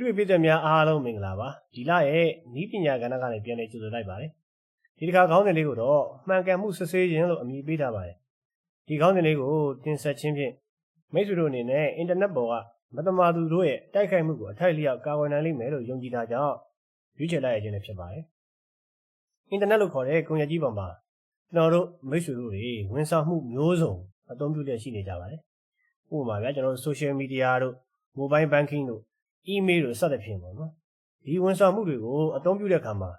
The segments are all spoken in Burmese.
ပြည်သူပြည်သက်များအားလုံးမင်္ဂလာပါဒီလရဲ့ဤပညာကဏ္ဍကနေပြန်လည်ကြိုဆိုလိုက်ပါတယ်ဒီတစ်ခါခေါင်းစဉ်လေးကိုတော့မှန်ကန်မှုစစ်ဆေးခြင်းလို့အမည်ပေးထားပါတယ်ဒီခေါင်းစဉ်လေးကိုတင်ဆက်ခြင်းဖြင့်မိတ်ဆွေတို့အနေနဲ့အင်တာနက်ပေါ်ကမတမာသူတို့ရဲ့တိုက်ခိုက်မှုကိုအထိုက်လျောက်ကာကွယ်နိုင်လိမ့်မယ်လို့ယုံကြည်တာကြောင့်ရွေးချယ်လိုက်ရခြင်းလည်းဖြစ်ပါတယ်အင်တာနက်လို့ခေါ်တဲ့ကွန်ရက်ကြီးပေါ်မှာကျွန်တော်တို့မိတ်ဆွေတို့တွေဝန်ဆောင်မှုမျိုးစုံအသုံးပြုလျက်ရှိနေကြပါတယ်ဥပမာဗျာကျွန်တော်တို့ social media တို့ mobile banking တို့ email တို့စသဖြင့်ပေါ့နော်ဒီဝန်ဆောင်မှုတွေကိုအသုံးပြုတဲ့အခါမှာ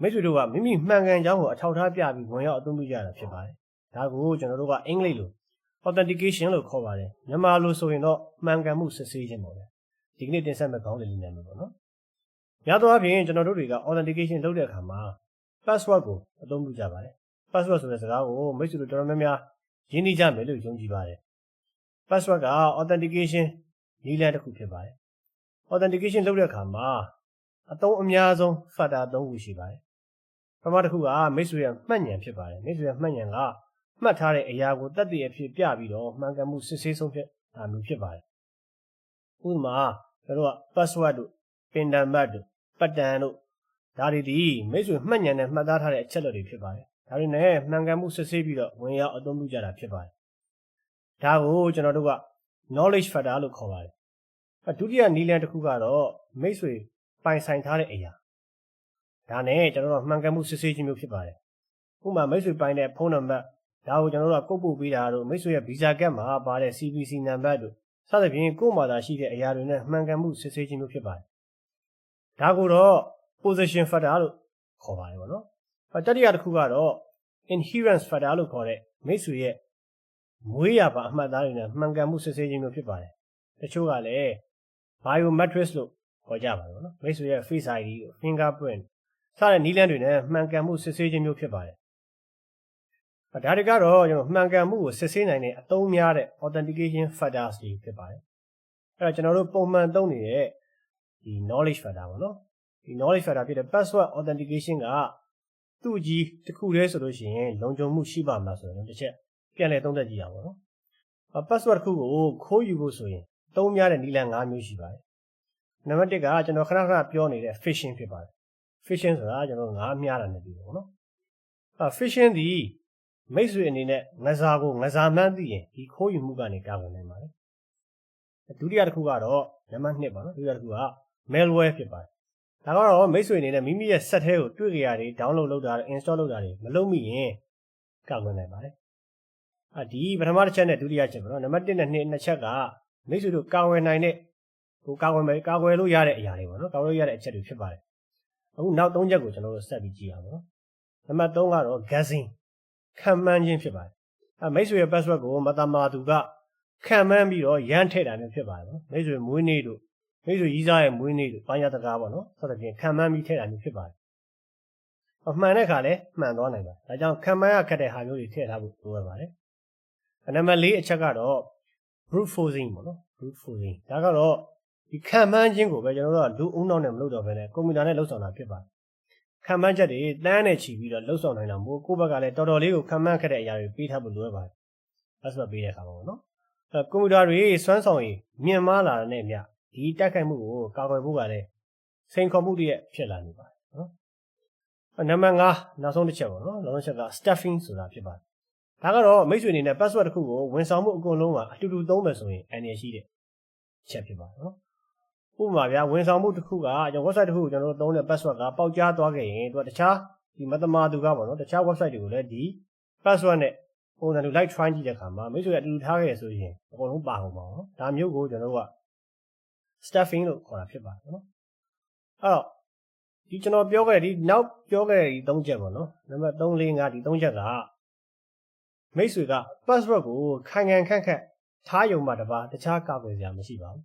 မိတ်ဆွေတို့ကမိမိမှန်ကန်ကြောင်းကိုအထောက်ထားပြပြီးဝင်ရောက်အသုံးပြုကြတာဖြစ်ပါတယ်ဒါကိုကျွန်တော်တို့ကအင်္ဂလိပ်လို authentication လို့ခေါ်ပါတယ်မြန်မာလိုဆိုရင်တော့မှန်ကန်မှုစစ်ဆေးခြင်းပေါ့ဗျာဒီကနေ့တင်ဆက်မဲ့ခေါင်းစဉ်လေးနာမည်ပေါ့နော်များသောအားဖြင့်ကျွန်တော်တို့တွေက authentication လုပ်တဲ့အခါမှာ password ကိုအသုံးပြုကြပါတယ် password ဆိုတဲ့စကားကိုမိတ်ဆွေတို့တော်တော်များများရင်းနှီးကြမယ်လို့ယုံကြည်ပါတယ် password က authentication နည်းလမ်းတစ်ခုဖြစ်ပါတယ် authentication လုပ်တဲ့အခါမှာအသုံးအများဆုံး factor ၃ခုရှိပါတယ်ပထမတစ်ခုကမိတ်ဆွေရဲ့မှတ်ဉာဏ်ဖြစ်ပါတယ်မိတ်ဆွေရဲ့မှတ်ဉာဏ်ကမှတ်ထားတဲ့အရာကိုတတ်သိအဖြစ်ပြပြီးတော့မှန်ကန်မှုစစ်ဆေးဆုံးဖြတ်တာမျိုးဖြစ်ပါတယ်ဥပမာကျွန်တော်တို့က password တို့ pin number တို့ pattern တို့ဒါတွေဒီမိတ်ဆွေမှတ်ဉာဏ်နဲ့မှတ်သားထားတဲ့အချက်လက်တွေဖြစ်ပါတယ်ဒါတွေနဲ့မှန်ကန်မှုစစ်ဆေးပြီးတော့ဝင်ရောက်အသုံးပြုကြတာဖြစ်ပါတယ်ဒါကိုကျွန်တော်တို့က knowledge factor လို့ခေါ်ပါတယ် ဒုတိယနည်းလမ်းတစ်ခုကတော့မိတ်ဆွေပိုင်ဆိုင်ထားတဲ့အရာဒါနဲ့ကျွန်တော်တို့မှန်ကန်မှုစစ်ဆေးခြင်းမျိုးဖြစ်ပါတယ်ဥပမာမိတ်ဆွေပိုင်တဲ့ဖုန်းနံပါတ်ဒါကိုကျွန်တော်တို့ကကုတ်ပို့ပေးတာတို့မိတ်ဆွေရဲ့ visa ကတ်မှာပါတဲ့ CVC နံပါတ်တို့စသဖြင့်ကိုယ့်မှာသာရှိတဲ့အရာတွေနဲ့မှန်ကန်မှုစစ်ဆေးခြင်းမျိုးဖြစ်ပါတယ်ဒါကိုတော့ position factor လို့ခေါ်ပါတယ်ဗောနော်တတိယတစ်ခုကတော့ inherence factor လို့ခေါ်တဲ့မိတ်ဆွေရဲ့မွေးရပါအမှတ်အသားတွေနဲ့မှန်ကန်မှုစစ်ဆေးခြင်းမျိုးဖြစ်ပါတယ်တချို့ကလည်း biometrics လို့ခေါ်ကြပါတော့နော်မိတ်ဆွေရဲ့ face ID တို့ fingerprint စတဲ့နည်းလမ်းတွေနဲ့မှန်ကန်မှုစစ်ဆေးခြင်းမျိုးဖြစ်ပါတယ်ဒါတွေကတော့ကျွန်တော်မှန်ကန်မှုကိုစစ်ဆေးနိုင်တဲ့အသုံးများတဲ့ authentication factors တွေဖြစ်ပါတယ်အဲ့တော့ကျွန်တော်တို့ပုံမှန်သုံးနေတဲ့ဒီ knowledge factor ပေါ့နော်ဒီ knowledge factor ဖြစ်တဲ့ password authentication ကသူ့ကြီးတစ်ခုတည်းဆိုလို့ရှိရင်လုံခြုံမှုရှိပါမလားဆိုတော့တစ်ချက်ပြန်လည်သုံးသပ်ကြည့်ရအောင်နော် password တစ်ခုကိုခိုးယူဖို့ဆိုရင် သုံးများတဲ့နည်းလမ်း၅မျိုးရှိပါတယ်နံပါတ်1ကကျွန်တော်ခဏခဏပြောနေတဲ့ phishing ဖြစ်ပါတယ် phishing ဆိုတာကျွန်တော်ငါးမြားတာနဲ့ပြီးပေါ့နော်အဲ phishing ဒီမိတ်ဆွေအနေနဲ့ငစားကိုငစားမှန်းသိရင်ဒီခိုးယူမှုကနေကာကွယ်နိုင်ပါတယ်ဒုတိယတစ်ခုကတော့နံပါတ်2ပါနော်ဒုတိယတစ်ခုက malware ဖြစ်ပါတယ်ဒါကတော့မိတ်ဆွေအနေနဲ့မိမိရဲ့ဆက်ထဲကိုတွေ့ကြရတယ် download လုပ်တာတွေ install လုပ်တာတွေမလုပ်မိရင်ကာကွယ်နိုင်ပါတယ်အဒီပထမတစ်ချက်နဲ့ဒုတိယချက်ပေါ့နော်နံပါတ်1နဲ့2နှစ်ချက်က မိတ်ဆွေတို့ကာဝယ်နိုင်တဲ့ဟိုကာကွယ်မယ်ကာကွယ်လို့ရတဲ့အရာတွေပေါ့နော်ကာကွယ်လို့ရတဲ့အချက်တွေဖြစ်ပါတယ်အခုနောက်၃ချက်ကိုကျွန်တော်တို့ဆက်ပြီးကြည့်အောင်နော်နံပါတ်3ကတော့ guessing ခံမှန်းခြင်းဖြစ်ပါတယ်အဲမိတ်ဆွေရဲ့ password ကိုမတမာသူကခံမှန်းပြီးတော့ရမ်းထည့်တာမျိုးဖြစ်ပါတယ်နော်မိတ်ဆွေမွေးနေ့တို့မိတ်ဆွေရီးစားရဲ့မွေးနေ့တို့ဘာညာတကားပေါ့နော်ဆိုတော့ပြင်ခံမှန်းပြီးထည့်တာမျိုးဖြစ်ပါတယ်အမှန်တဲ့ခါလဲမှန်သွားနိုင်ပါတယ်ဒါကြောင့်ခံမှန်းရခက်တဲ့ဟာမျိုးတွေထည့်ထားဖို့လိုရပါတယ်နံပါတ်၄အချက်ကတော့ brute forcing ပေါ့နော် brute forcing ဒါကတော့ဒီခံမှန်းခြင်းကိုပဲကျွန်တော်တို့ကလူအုံနောက်နဲ့မလုပ်တော့ဘဲနဲ့ကွန်ပျူတာနဲ့လုပ်ဆောင်တာဖြစ်ပါတယ်ခံမှန်းချက်တွေတန်းနဲ့ချီပြီးတော့လုပ်ဆောင်နိုင်တာမို့ကိုယ့်ဘက်ကလည်းတော်တော်လေးကိုခံမှန်းခဲ့တဲ့အရာတွေပေးထားဖို့လိုရပါတယ်။ password ပေးတဲ့အခါမှာပေါ့နော်။အဲကွန်ပျူတာတွေစွမ်းဆောင်ရည်မြင့်မားလာတဲ့မြဒီတိုက်ခိုက်မှုကိုကာကွယ်ဖို့ကလည်းစိန်ခေါ်မှုတည်းဖြစ်လာနေပါတယ်နော်။နံပါတ်5နောက်ဆုံးတစ်ချက်ပေါ့နော်။နောက်ဆုံးချက်က stuffing ဆိုတာဖြစ်ပါတယ်။ ဒါကတော့မိတ်ဆွေအနေနဲ့ password တစ်ခုကိုဝန်ဆောင်မှုအကုန်လုံးကအတူတူသုံးမယ်ဆိုရင်အန္တရာယ်ရှိတဲ့ချက်ဖြစ်ပါတယ်နော်ဥပမာဗျာဝန်ဆောင်မှုတစ်ခုကကျွန်တော် website တစ်ခုကိုကျွန်တော်တို့သုံးတဲ့ password ကပေါက်ကြားသွားခဲ့ရင်သူကတခြားဒီမတမာသူကပေါ့နော်တခြား website တွေကိုလည်းဒီ password နဲ့ပုံစံတူ like try ကြည့်တဲ့အခါမှာမိတ်ဆွေအတူတူထားခဲ့ဆိုရင်အကုန်လုံးပါအောင်ပါနော်ဒါမျိုးကိုကျွန်တော်တို့က stuffing လို့ခေါ်တာဖြစ်ပါတယ်နော်အဲ့တော့ဒီကျွန်တော်ပြောခဲ့တဲ့ဒီနောက်ပြောခဲ့တဲ့ဒီ၃ချက်ပေါ့နော်နံပါတ်3 4 5ဒီ၃ချက်က မိတ်ဆွေက password ကိုခိုင်ခံခန့်ခန့်ထားယုံမှတပါတခြားကာကွယ်စရာမရှိပါဘူး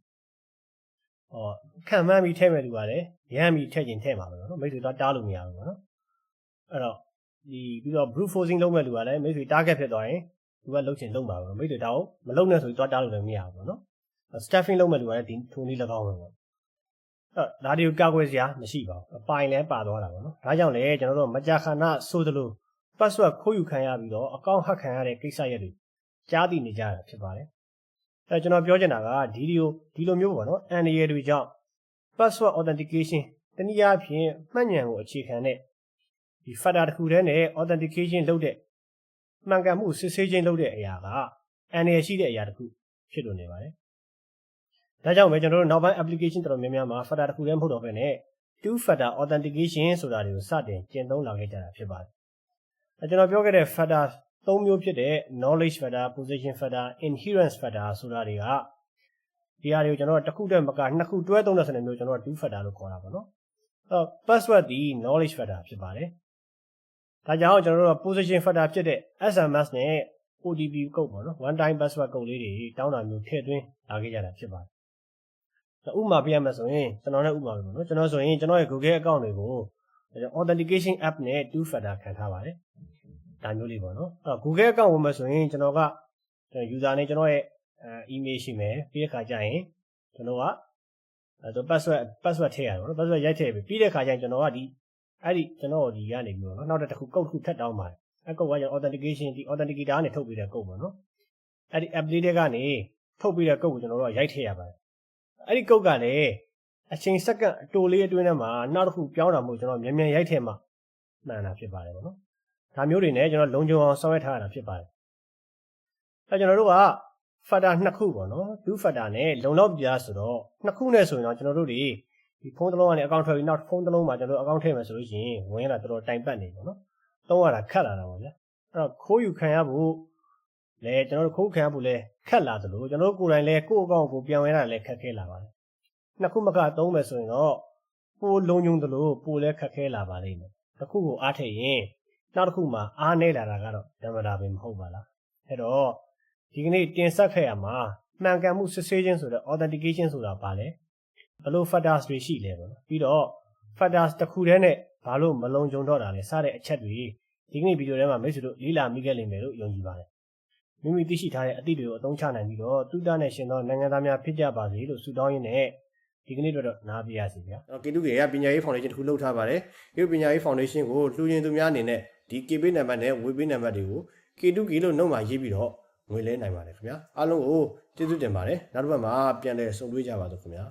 ဟောခံမှန်းပြီးထည့်မဲ့လူကလည်းရမ်းပြီးထည့်ခြင်းထည့်မှာပဲနော်မိတ်ဆွေတော့တားလို့မရဘူးပေါ့နော်အဲ့တော့ဒီပြီးတော့ brute forcing လုပ်မဲ့လူကလည်းမိတ်ဆွေ target ဖြစ်သွားရင်သူကလုပ်ချင်လုပ်မှာပဲမိတ်ဆွေတောက်မလုပ်နဲ့ဆိုပြီးတော့တားလို့လည်းမရဘူးပေါ့နော် staffing လုပ်မဲ့လူကလည်းဒီထုံလေး၎င်းပဲပေါ့အဲ့ဒါတွေကိုကာကွယ်စရာမရှိပါဘူးအပိုင်လည်းပါသွားတာပေါ့နော်ဒါကြောင့်လေကျွန်တော်တို့မကြာခဏဆိုသလို password ခိုးယူခံရပြီးတော့အကောင့်ဟက်ခံရတဲ့ကိစ္စရက်တွေကြားသိနေကြတာဖြစ်ပါတယ်အဲကျွန်တော်ပြောချင်တာကဒီဒီကိုဒီလိုမျိုးပေါ့နော်အန်ဒီရယ်တွေကြောင့် password authentication တနည်းအားဖြင့်မှတ်ဉာဏ်ကိုအခြေခံတဲ့ဒီ factor တစ်ခုတည်းနဲ့ authentication လုပ်တဲ့မှန်ကန်မှုစစ်ဆေးခြင်းလုပ်တဲ့အရာကအန်ရရှိတဲ့အရာတစ်ခုဖြစ်လို့နေပါတယ်။ဒါကြောင့်ပဲကျွန်တော်တို့နောက်ပိုင်း application တော်တော်များများမှာ factor တစ်ခုတည်းမဟုတ်တော့ဘဲနဲ့ two factor authentication ဆိုတာတွေကိုစတင်ကျင့်သုံးလာခဲ့ကြတာဖြစ်ပါတယ်။အဲ ကျွန်တော်ပြောခဲ့တဲ့ factor ၃မျိုးဖြစ်တဲ့ knowledge factor, position factor, inherence factor ဆိုတာတွေကဒီဟာတွေကိုကျွန်တော်တို့တစ်ခုတည်းမကနှစ်ခုတွဲသုံးတဲ့စနစ်မျိုးကျွန်တော်တို့ two factor လို့ခေါ်တာပေါ့နော်။အဲ password ဒီ knowledge factor ဖြစ်ပါတယ်။ဒါကြောင့်ကျွန်တော်တို့က position factor ဖြစ်တဲ့ SMS နဲ့ OTP ကုတ်ပေါ့နော် one time password ကုတ်လေးတွေတောင်းတာမျိုးထည့်သွင်းလာခဲ့ကြတာဖြစ်ပါတယ်။ဥပမာပြရမယ်ဆိုရင်ကျွန်တော်လည်းဥပမာပဲပေါ့နော်ကျွန်တော်ဆိုရင်ကျွန်တော်ရဲ့ Google account တွေကို authentication app နဲ့ two factor ခံထားပါတယ်။ဒါမျိုးလေးပေါ့နော်။အဲ့တော့ Google account ဝင်မယ်ဆိုရင်ကျွန်တော်က user နဲ့ကျွန်တော်ရဲ့အဲ email ရှိမယ်ပြီးတဲ့ခါကျရင်ကျွန်တော်ကအဲတော့ password password ထည့်ရတယ်ပေါ့နော် password ရိုက်ထည့်ပြီပြီးတဲ့ခါကျရင်ကျွန်တော်ကဒီအဲ့ဒီကျွန်တော်ဒီကနေပြီးတော့နောက်တစ်ခုကုတ်ခုထပ်တောင်းပါတယ်အဲကုတ်ကကျွန်တော် authentication ဒီ authenticator ကနေထုတ်ပြီးတဲ့ကုတ်ပေါ့နော်အဲ့ဒီ app လေးတွေကနေထုတ်ပြီးတဲ့ကုတ်ကိုကျွန်တော်တို့ကရိုက်ထည့်ရပါတယ်အဲ့ဒီကုတ်ကလည်း အချိန်စက္ကန့်အတိုလေးအတွင်းထဲမှာနောက်တစ်ခုပြောင်းတာမဟုတ်ကျွန်တော်မြန်မြန်ရိုက်ထည့်မှမှန်တာဖြစ်ပါတယ်ပေါ့နော်ဒါမျိုးတွေနဲ့ကျွန်တော်လုံခြုံအောင်ဆောင်ရွက်ထားရတာဖြစ်ပါတယ်အဲကျွန်တော်တို့က factor နှစ်ခုပေါ့နော်2 factor နဲ့လုံလောက်ပြားဆိုတော့နှစ်ခုနဲ့ဆိုရင်တော့ကျွန်တော်တို့တွေဒီဖုန်းတစ်လုံးကနေအကောင့်ထွက်ပြီးနောက်ဖုန်းတစ်လုံးမှာကျွန်တော်တို့အကောင့်ထည့်မယ်ဆိုလို့ရှိရင်ဝင်လာတော်တော်တိုင်ပတ်နေပေါ့နော်သုံးရတာခက်လာတာပေါ့ဗျာအဲ့တော့ခိုးယူခံရဖို့လဲကျွန်တော်တို့ခိုးခံရဖို့လဲခက်လာသလိုကျွန်တော်တို့ကိုယ်တိုင်လဲကိုယ့်အကောင့်ကိုပြန်ဝင်ရတာလဲခက်ခဲလာပါတယ် နှစ်ခုမကသုံးမယ်ဆိုရင်တော့ပိုလုံညုံသလိုပိုလဲခက်ခဲလာပါလိမ့်မယ်တစ်ခုကိုအားထည့်ရင်နောက်တစ်ခုမှာအားနေလာတာကတော့ဓမ္မတာပဲမဟုတ်ပါလားအဲ့တော့ဒီကနေ့တင်ဆက်ခဲ့ရမှာမှန်ကန်မှုစစ်ဆေးခြင်းဆိုတဲ့ authentication ဆိုတာပါလဲဘယ်လို factors တွေရှိလဲပေါ့နော်ပြီးတော့ factors တစ်ခုတည်းနဲ့ဘာလို့မလုံးကြုံတော့တာလဲစတဲ့အချက်တွေဒီကနေ့ဗီဒီယိုထဲမှာမိတ်ဆွေတို့လေ့လာမိခဲ့လိမ့်မယ်လို့ယုံကြည်ပါတယ်မိမိသိရှိထားတဲ့အသည့်တွေကိုအသုံးချနိုင်ပြီးတော့တုဒ္ဒနဲ့ရှင်သောနိုင်ငံသားများဖြစ်ကြပါစေလို့ဆုတောင်းရင်းနဲ့ ဒီကနေ့တော့နားပြရစီဗျာ။ကေတုကေကပညာရေးဖောင်ဒေးရှင်းတစ်ခုလုပ်ထားပါတယ်။ဒီပညာရေးဖောင်ဒေးရှင်းကိုလှူရင်သူများအနေနဲ့ဒီ KB နံပါတ်နဲ့ဝေပေးနံပါတ်တွေကိုကေတုကေလို့နှုတ်မှာရေးပြီးတော့ငွေလဲနိုင်ပါတယ်ခင်ဗျာအားလုံးကိုကျေးဇူးတင်ပါတယ်နောက်တစ်ပတ်မှာပြန်လည်ဆုံတွေ့ကြပါစို့ခင်ဗျာ